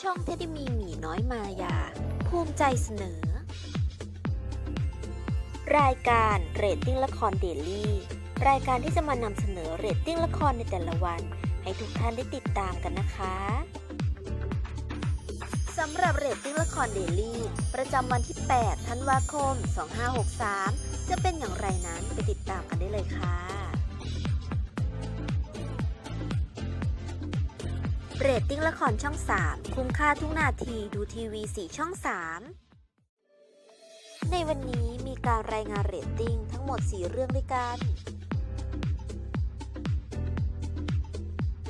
ช่องเทด้มีหมีน้อยมายา ภูมิใจเสนอ รายการเรตติ้งละครเดลี่รายการที่จะมานำเสนอเรตติ้งละครในแต่ละวัน ให้ทุกท่านได้ติดตามกันนะคะสำหรับเรตติ้งละครเดลี่ประจำวันที่ 8 ธันวาคม 2563 จะเป็นอย่างไรนั้นไปติดตามกันได้เลยค่ะ เรตติ้งละครช่อง 3 คุ้มค่าทุกนาทีดูทีวี 4 ช่อง 3 ในวันนี้มีการรายงานเรตติ้งทั้งหมด 4 เรื่องด้วยกัน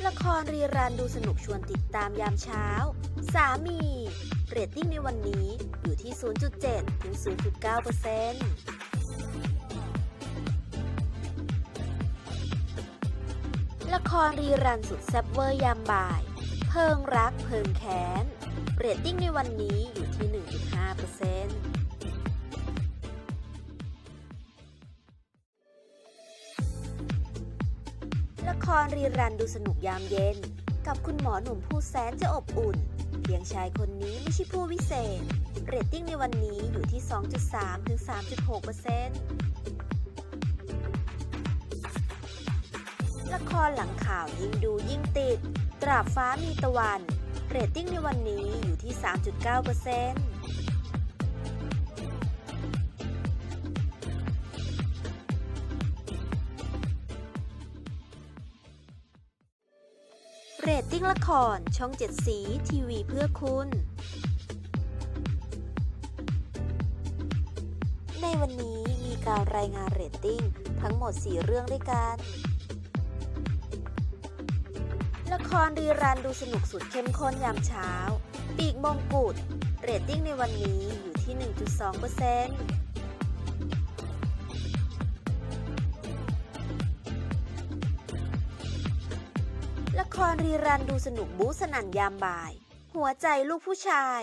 ละครรีรันดูสนุกชวนติดตามยามเช้า สามี เรตติ้งในวันนี้อยู่ที่ 0.7 ถึง 0.9เปอร์เซ็นต์ละครรีรันสุดแซ่บเวอร์ยามบ่าย พิงรักเพิงแค้นเรตติ้งในวันนี้อยู่ที่ 1.5เปอร์เซ็นต์ละครรีรันดูสนุกยามเย็น กับคุณหมอหนุ่มผู้แสนจะอบอุ่น เพียงชายคนนี้ไม่ใช่ผู้วิเศษ เรตติ้งในวันนี้อยู่ที่ 2.3 ถึง 3.6เปอร์เซ็นต์ละครหลังข่าวยิ่งดูยิ่งติด ราบฟ้ามีตะวัน เรตติ้งในวันนี้อยู่ที่ 3.9%เรตติ้งละครช่อง 7 สี ทีวีเพื่อคุณ ในวันนี้มีการรายงานเรตติ้งทั้งหมด 4 เรื่องด้วยกัน ละครรีรันดูสนุกสุดเข้มข้นยามเช้า ปีกมงกุฎเรตติ้งในวันนี้อยู่ที่ 1.2%เปอร์เซ็นต์ละครรีรันดูสนุกบู๊สนั่นยามบ่าย หัวใจลูกผู้ชาย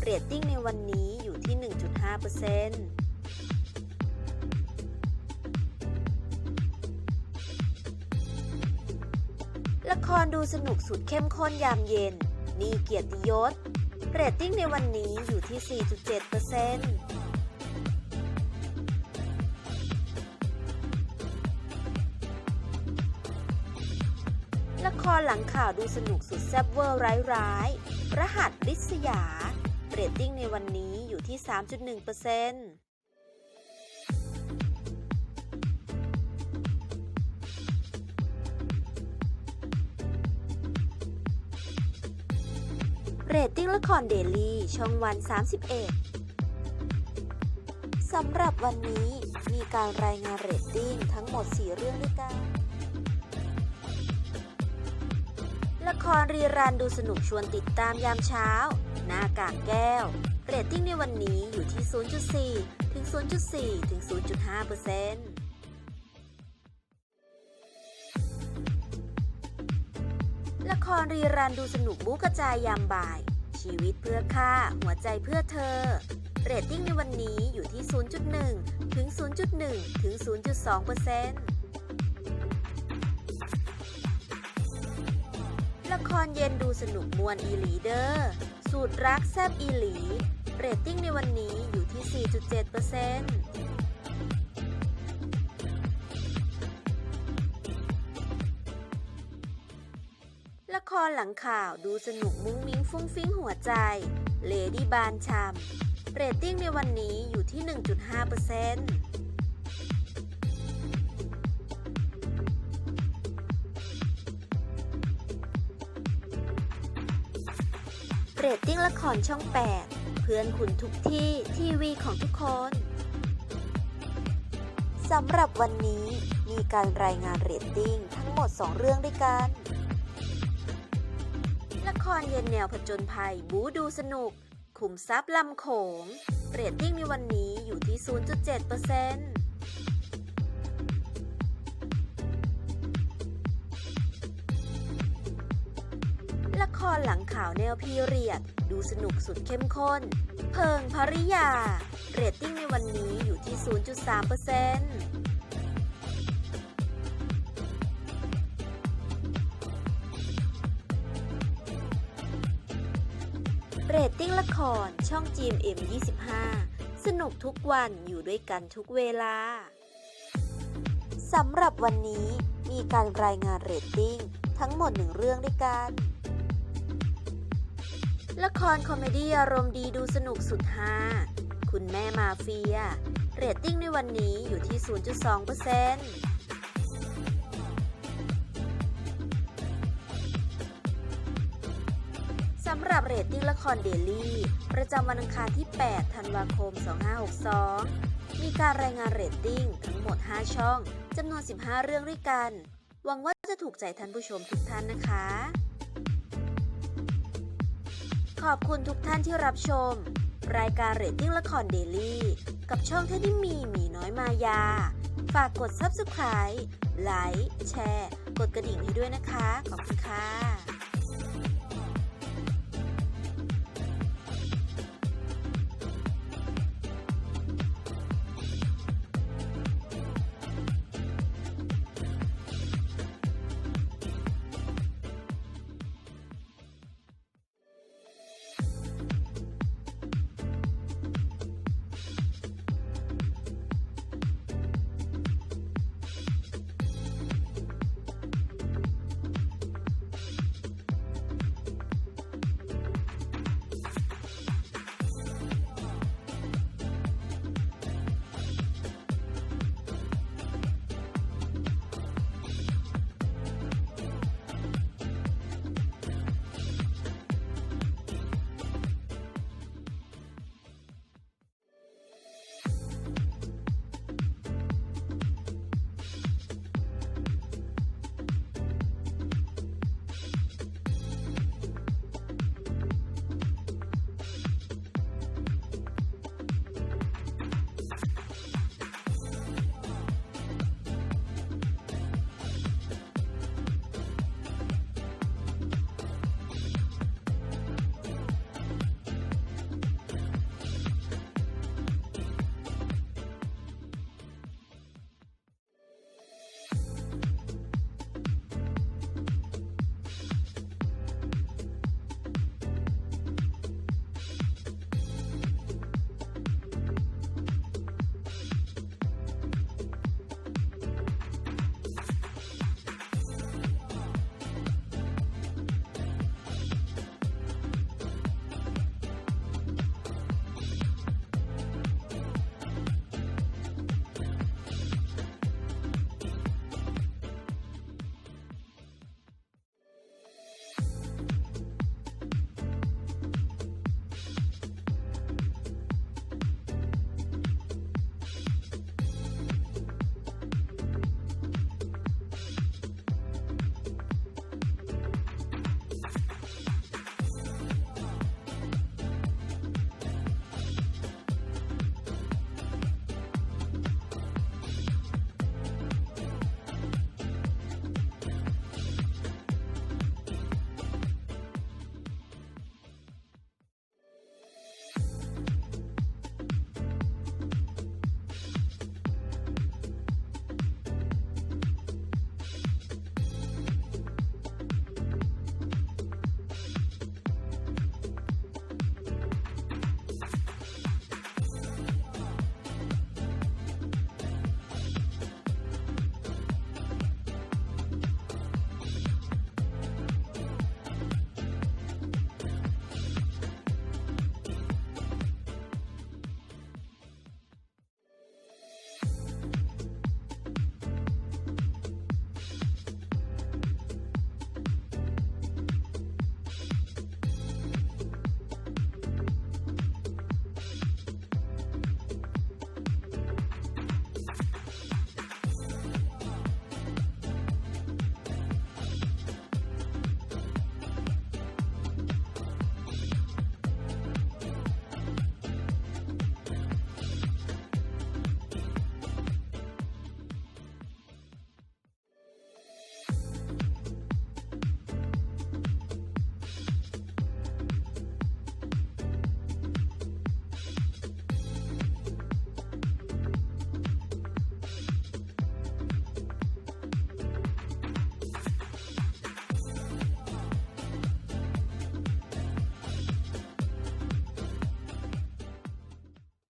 เรตติ้งในวันนี้อยู่ที่ 1.5% ครดูสนุกสุดเข้มข้นยามเย็น นี่เกียรติยศ เรตติ้งในวันนี้อยู่ที่ 4.7%เปอร์เซ็นต์ละครหลังข่าวดูสนุกสุดแซ่บเวอร์ร้ายร้ายรหัสริษยา เรตติ้งในวันนี้อยู่ที่ 3.1%เปอร์เซ็นต์ เรตติ้งละครเดลี่ช่องวัน 31 สำหรับวันนี้มีการรายงานเรตติ้งทั้งหมด 4 เรื่องด้วยกัน ละครรีรันดูสนุกชวนติดตามยามเช้า หน้ากากแก้ว เรตติ้งในวันนี้อยู่ที่ 0.4 ถึง 0.4 ถึง 0.5เปอร์เซ็นต์ ละครรีรันดูสนุกบู๊กระจายยามบ่าย ชีวิตเพื่อค่าหัวใจเพื่อเธอ เรตติ้งในวันนี้อยู่ที่ 0.1 ถึง 0.1 ถึง 0.2เปอร์เซ็นต์ละครเย็นดูสนุกมวนอีหลีเดอร์สูตรรักแซบอีหลี เรตติ้งในวันนี้อยู่ที่ 4.7เปอร์เซ็นต์ รหลังข่าวดูสนุกมุ้งมิ้งฟุ้งฟิ้งหัวใจ เลดี้บานชามเรตติ้งในวันนี้อยู่ที่ 1.5%เปอร์เซ็นต์เรตติ้งละครช่อง 8 เพื่อนคุณทุกที่ทีวีของทุกคนสำหรับวันนี้มีการรายงานเรตติ้งทั้งหมด 2 เรื่องด้วยกัน ละครเย็นแนวผจญภัย บูดูสนุก ขุมทรัพย์ลำโขงเรตติ้งในวันนี้อยู่ที่ 0.7%เปอร์เซ็นต์ละครหลังข่าวแนวพีเรียด ดูสนุกสุดเข้มข้น เพิงภริยา เรตติ้งในวันนี้อยู่ที่ 0.3%เปอร์เซ็นต์ เรตติ้งละครช่อง GMM 25 สนุกทุกวันอยู่ด้วยกันทุกเวลา สำหรับวันนี้มีการรายงานเรตติ้งทั้งหมดหนึ่งเรื่องด้วยกัน ละครคอมเมดี้อารมณ์ดีดูสนุกสุดฮาคุณแม่มาเฟีย เรตติ้งในวันนี้อยู่ที่ 0.2%สำหรับเรตติ้งละครเดลี่ ประจำวันอังคารที่ 8 ธันวาคม 2562 มีการรายงานเรตติ้งทั้งหมด 5 ช่องจำนวน 15 เรื่องด้วยกัน หวังว่าจะถูกใจท่านผู้ชมทุกท่านนะคะ ขอบคุณทุกท่านที่รับชม รายการเรตติ้งละครเดลี่ กับช่องเท่าที่มีหมีน้อยมายา ฝากกด Subscribe ไลค์แชร์ กดกระดิ่งให้ด้วยนะคะ ขอบคุณค่ะ